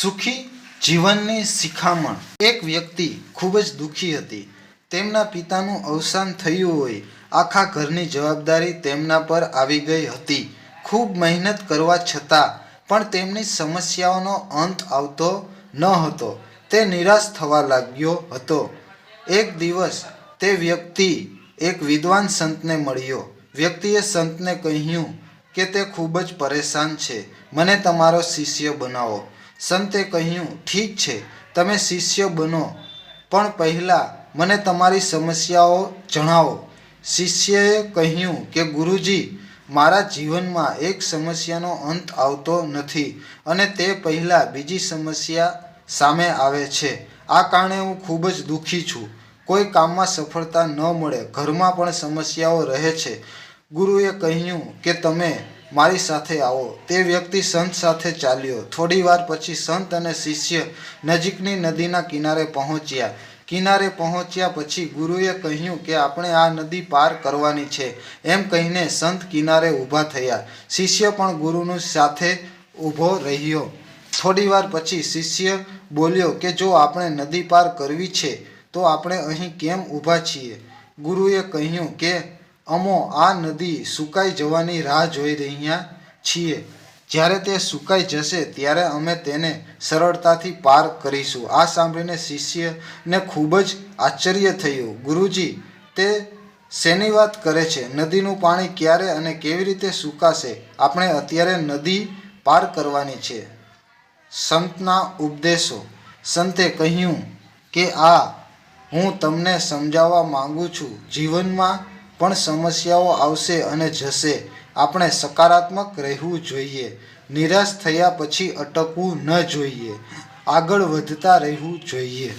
સુખી જીવનની શિખામણ. એક વ્યક્તિ ખૂબ જ દુઃખી હતી. તેમના પિતાનું અવસાન થયું હોય, આખા ઘરની જવાબદારી તેમના પર આવી ગઈ હતી. ખૂબ મહેનત કરવા છતાં પણ તેમની સમસ્યાઓનો અંત આવતો ન હતો. તે નિરાશ થવા લાગ્યો હતો. એક દિવસ તે વ્યક્તિ એક વિદ્વાન સંતને મળ્યો. વ્યક્તિએ સંતને કહ્યું કે તે ખૂબ જ પરેશાન છે. મને તમારો શિષ્ય બનાવો. સંતે કહ્યું, ઠીક છે, તમે શિષ્ય બનો. પણ પહેલાં મને તમારી સમસ્યાઓ જણાવો. શિષ્યએ કહ્યું કે, ગુરુજી, મારા જીવનમાં એક સમસ્યાનો અંત આવતો નથી અને તે પહેલાં બીજી સમસ્યા સામે આવે છે. આ કારણે હું ખૂબ જ દુઃખી છું. કોઈ કામમાં સફળતા ન મળે. ઘરમાં પણ સમસ્યાઓ રહે છે. ગુરુએ કહ્યું કે, તમે મારી સાથે આવો. તે વ્યક્તિ સંત સાથે ચાલ્યો. થોડી વાર પછી સંત અને શિષ્ય નજીકની નદીના કિનારે પહોંચ્યા. કિનારે પહોંચ્યા પછી ગુરુએ કહ્યું કે આપણે આ નદી પાર કરવાની છે. એમ કહીને સંત કિનારે ઊભા થયા. શિષ્ય પણ ગુરુનું સાથે ઊભો રહ્યો. થોડી વાર પછી શિષ્ય બોલ્યો કે જો આપણે નદી પાર કરવી છે, તો આપણે અહીં કેમ ઊભા છીએ? ગુરુએ કહ્યું કે અમો આ નદી સુકાઈ જવાની રાહ જોઈ રહ્યા છીએ. જ્યારે તે સુકાઈ જશે ત્યારે અમે તેને સરળતાથી પાર કરીશું. આ સાંભળીને શિષ્યને ખૂબ જ આશ્ચર્ય થયું. ગુરુજી, તે શેની વાત કરે છે? નદીનું પાણી ક્યારે અને કેવી રીતે સુકાશે? આપણે અત્યારે નદી પાર કરવાની છે. સંતના ઉપદેશો. સંતે કહ્યું કે આ હું તમને સમજાવવા માગું છું. જીવનમાં પણ સમસ્યાઓ આવશે અને જશે. આપણે સકારાત્મક રહેવું જોઈએ. નિરાશ થયા પછી અટકવું ન જોઈએ. આગળ વધતા રહેવું જોઈએ.